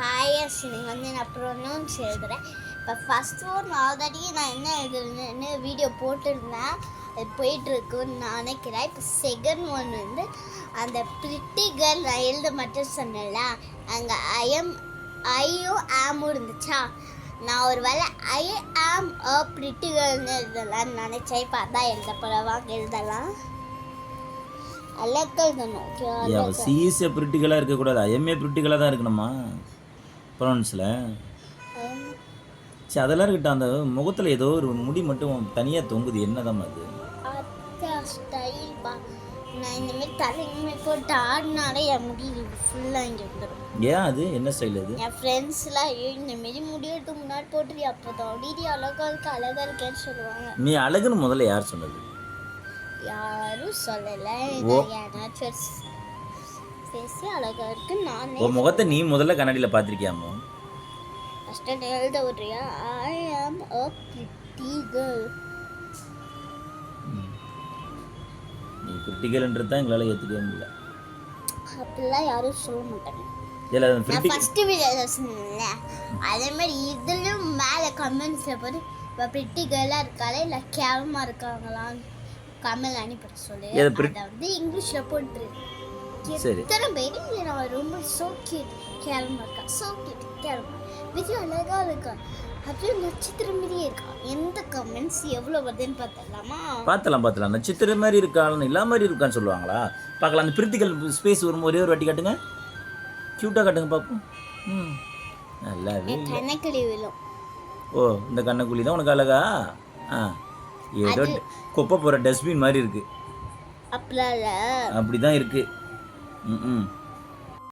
ஹாயஸ்ட் நீங்கள் வந்து நான் ப்ரொனவுன்ஸ் எழுதுகிறேன் இப்போ ஃபஸ்ட் ஒன் ஆல்ரெடி நான் என்ன எழுதுறேன்னு வீடியோ போட்டிருந்தேன் அது போயிட்டுருக்குன்னு நான் நினைக்கிறேன். இப்போ செகண்ட் ஒன் வந்து அந்த பிரிட்டி கேர்ள் நான் எழுத மட்டும் சொன்னேன்ல அங்கே ஐஎம் ஐயும் ஆமும் இருந்துச்சா? நான் ஒரு வேளை ஐ ஆம் அ பிரிட்டி கேர்ள்னு எழுதலாம்னு நினச்சேன். இப்போ அதான் எழுத போல வாங்க எழுதலாம் அழகாக எழுதணும். ஓகே சிஎஸ்ஏ பிரிட்டிகளாக இருக்கக்கூடாது ஐஎம்ஏ பிரிட்டிகளாக தான் இருக்கணுமா? ப்ரொனவுன்ஸில் சரி அதெல்லாம் இருக்கட்டும். அந்த முகத்தில் ஏதோ ஒரு முடி மட்டும் தனியாக தொங்குது. என்னதான் அது? முடி ஏன் அது? என்ன ஸ்டைல் அது? என் ஃப்ரெண்ட்ஸ்லாம் ஐயோ இந்த மாரி முடியறதுக்கு முன்னாடி போட்டுரு. அப்போ தான் அழகா இருக்கு. அழகா இருக்கேன்னு சொல்லுவாங்க. நீ அழகுன்னு முதல்ல யார் சொன்னது? யாரும் சொல்லலை. பேசி அழகா இருக்கு. நானே உன் முகத்தை நீ முதல்ல கண்ணாடியில் பார்த்துருக்கியாமோ ஃபஸ்ட்டு எழுத விட்றியா ஐ ஆம் அ பிரிட்டி கேர்ள் நீ பிரிட்டிகள்ன்றது தான் எங்களால் ஏற்றுக்கவே முடியல. அப்படிலாம் யாரும் சொல்ல மாட்டாங்க. இதில் நான் ஃபர்ஸ்ட் வீடியோ சொன்னேன்ல அதே மாதிரி இதுலயும் மேலே கமெண்ட்ஸ்ல போட்டு இப்போ பிரிட்டி கேர்லாக இருக்காளே? இல்லை கேவலமாக இருக்காங்களான்னு கமெண்ட் அனுப்பிட சொல்லு. அதை வந்து இங்கிலீஷில் போட்டுரு. சரி. எத்தனை பேர் இதை நான் ரொம்ப சோ கியூட் கேவலமாக இருக்கா? சோ கியூட் கேவலமாக விஜய் அழகாக இருக்கா? அப்படியே நட்சத்திரம் மாதிரியே இருக்கா? எந்த கமெண்ட்ஸ் எவ்வளோ வருதுன்னு பார்த்தலாமா பார்த்தலாம் பார்த்தலாம் நட்சத்திர மாதிரி இருக்கான்னு இல்லா மாதிரி இருக்கான்னு சொல்லுவாங்களா? பார்க்கலாம். அந்த பிரித்திகள் ஸ்பேஸ் வரும் ஒரே ஒரு வாட்டி காட்டுங்க. க்யூட்டாக காட்டுங்க பார்ப்போம். ம். நல்லாவே இல்லை கணக்கிளி விழும். ஓ இந்த கண்ணக்குழி தான் உனக்கு அழகா? ஆ. ஏதோ குப்பை போகிற டஸ்ட்பின் மாதிரி இருக்குது அப்படிலாம் இல்லை. அப்படி தான் இருக்குது ம் ம்